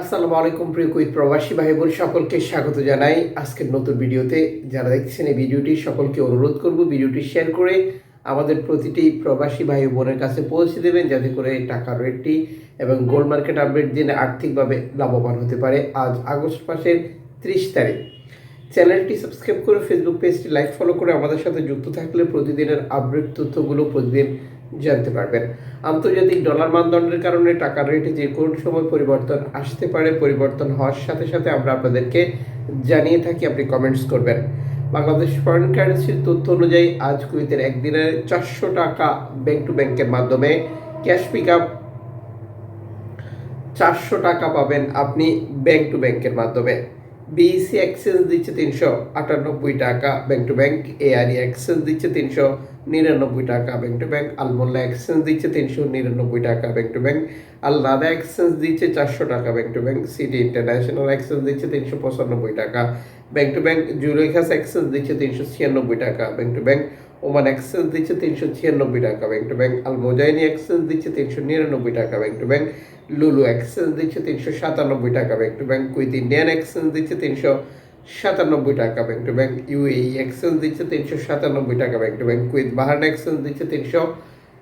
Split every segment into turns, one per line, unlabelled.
আসসালামু আলাইকুম প্রিয় কুইত প্রবাসী ভাই বোন সকলকে স্বাগত জানাই আজকের নতুন ভিডিওতে। যারা দেখছেন এই ভিডিওটি, সকলকে অনুরোধ করব ভিডিওটি শেয়ার করে আমাদের প্রতিটি প্রবাসী ভাই বোনের কাছে পৌঁছে দেবেন, যাতে করে টাকার রেটটি এবং গোল্ড মার্কেট আপডেট জেনে আর্থিকভাবে লাভবান হতে পারে আজ আগস্ট মাসের ত্রিশ তারিখ। চ্যানেলটি সাবস্ক্রাইব করে ফেসবুক পেজটি লাইক ফলো করে আমাদের সাথে যুক্ত থাকলে প্রতিদিনের আপডেট তথ্যগুলো প্রতিদিন জানতে পারবেন। আন্তর্জাতিক ডলার মানদণ্ডের কারণে টাকার রেটে যে কোনো সময় পরিবর্তন আসতে পারে, পরিবর্তন হওয়ার সাথে সাথে আমরা আপনাদেরকে জানিয়ে থাকি, আপনি কমেন্টস করবেন। বাংলাদেশ ফরেন কারেন্সির তথ্য অনুযায়ী আজ কুইতের একদিনের চারশো টাকা ব্যাংক টু ব্যাংকের মাধ্যমে ক্যাশ পিক আপ চারশো টাকা পাবেন আপনি ব্যাংক টু ব্যাংকের মাধ্যমে। বিইসি এক্সচেঞ্জ দিচ্ছে তিনশো আটানব্বই টাকা bank to bank ARE exchange দিচ্ছে তিনশো নিরানব্বই টাকা bank to bank Al Mulla exchange দিচ্ছে তিনশো নিরানব্বই টাকা bank to bank Al Nada exchange দিচ্ছে চারশো টাকা bank to bank, City International exchange দিচ্ছে তিনশো পঁচানব্বই টাকা bank to bank Zulekhas exchange দিচ্ছে তিনশো ছিয়ানব্বই টাকা bank to bank, Oman exchange দিচ্ছে তিনশো ছিয়ানব্বই টাকা bank to bank, Al Mozaini exchange দিচ্ছে তিনশো নিরানব্বই টাকা bank to bank, Lulu exchange দিচ্ছে তিনশো সাতানব্বই টাকা bank to bank Kuwait Indian exchange দিচ্ছে তিনশো সাতানব্বই টাকা bank to bank, UAE exchange দিচ্ছে তিনশো সাতানব্বই টাকা bank to bank Kuwait Bahrain exchange দিচ্ছে তিনশো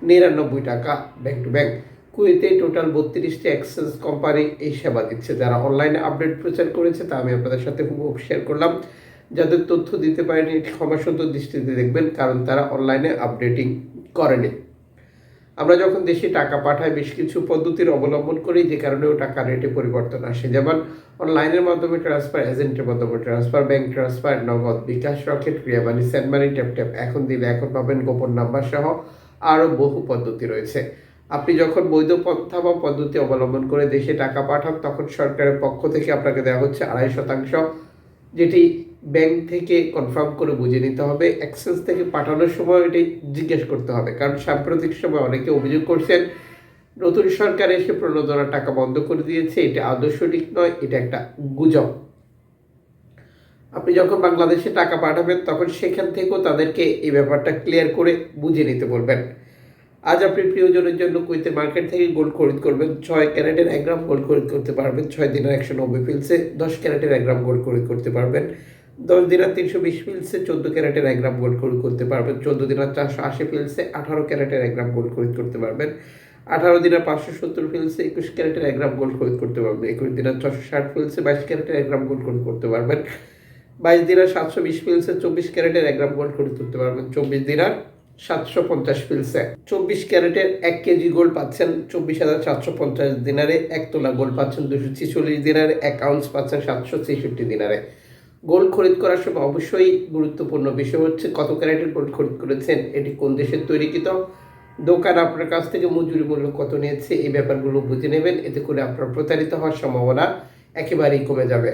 নিরানব্বই টাকা ব্যাংক টু ব্যাংক। কুয়েতে টোটাল বত্রিশটি এক্সচেঞ্জ কোম্পানি এই সেবা দিচ্ছে। যারা অনলাইনে আপডেট প্রচার করেছে, তা আমি আপনাদের সাথে খুব শেয়ার করলাম। যাদের তথ্য দিতে পারেনি এটি ক্ষমাসুন্দর দৃষ্টিতে দেখবেন, কারণ তারা অনলাইনে আপডেটিং করেনি। আমরা যখন দেশে টাকা পাঠাই, বেশ কিছু পদ্ধতির অবলম্বন করি, যে কারণেও টাকা রেটে পরিবর্তন আসে। যেমন অনলাইনের মাধ্যমে ট্রান্সফার এজেন্টের মাধ্যমে ট্রান্সফার ব্যাংক ট্রান্সফার নগদ বিকাশ রকেট ক্রিয়া money send money tap tap এখন দিলে এখন পাবেন গোপন নাম্বার সহ আরও বহু পদ্ধতি রয়েছে। আপনি যখন বৈধ পন্থা বা পদ্ধতি অবলম্বন করে দেশে টাকা পাঠান, তখন সরকারের পক্ষ থেকে আপনাকে দেওয়া হচ্ছে আড়াই শতাংশ, যেটি ব্যাংক থেকে কনফার্ম করে বুঝে নিতে হবে এক্সচেঞ্জ থেকে পাঠানোর সময় এটি জিজ্ঞেস করতে হবে। কারণ সাম্প্রতিক সময় অনেকে অভিযোগ করছেন, নতুন সরকার এসে প্রণোদনার টাকা বন্ধ করে দিয়েছে, এটা আদর্শ ঠিক নয়, এটা একটা গুজব। আপনি যখন বাংলাদেশে টাকা পাঠাবেন, তখন সেখান থেকেও তাদেরকে এই ব্যাপারটা ক্লিয়ার করে বুঝে নিতে বলবেন। আজ আপনি প্রিয়জনের জন্য কুইতে মার্কেট থেকে গোল্ড খরিদ করবেন, ছয় ক্যারেটের এক গ্রাম গোল্ড খরিদ করতে পারবেন, ছয় দিনের একশো নব্বই পিলসে দশ ক্যারেটের এক গ্রাম গোল্ড খরিদ করতে পারবেন। দশ দিনের তিনশো বিশ পিলসে চোদ্দ ক্যারেটের এক গ্রাম গোল্ড খরিদ করতে পারবেন। চোদ্দ দিনের চারশো আশি পিলসে আঠারো ক্যারেটের এক গ্রাম গোল্ড খরিদ করতে পারবেন। আঠারো দিনের পাঁচশো সত্তর পিলসে একুশ ক্যারেটের এক গ্রাম গোল্ড খরিদ করতে পারবেন। একুশ দিনের ছশো ষাট পিলসে বাইশ ক্যারেটের এক গ্রাম গোল্ড খরিদ করতে পারবেন। বাইশ দিনের সাতশো বিশ পিলসে চব্বিশ ক্যারেটের এক গ্রাম গোল্ড খরিদ করতে পারবেন। চব্বিশ দিনার সাতশো পঞ্চাশ পিলসে চব্বিশ ক্যারেটের এক কেজি গোল্ড পাচ্ছেন চব্বিশ হাজার সাতশো পঞ্চাশ দিনারে। এক তোলা গোল্ড পাচ্ছেন দুশো ছিচল্লিশ দিনারে। এক আউন্স পাচ্ছেন সাতশো ছেষট্টি দিনারে। গোল্ড খরিদ করার সময় অবশ্যই গুরুত্বপূর্ণ বিষয় হচ্ছে কত ক্যারেটের গোল্ড খরিদ করেছেন, এটি কোন দেশের তৈরিকৃত, দোকান আপনার কাছ থেকে মজুরি মূল্য কত নিয়েছে, এই ব্যাপারগুলো বুঝে নেবেন, এতে করে আপনার প্রতারিত হওয়ার সম্ভাবনা একেবারেই কমে যাবে।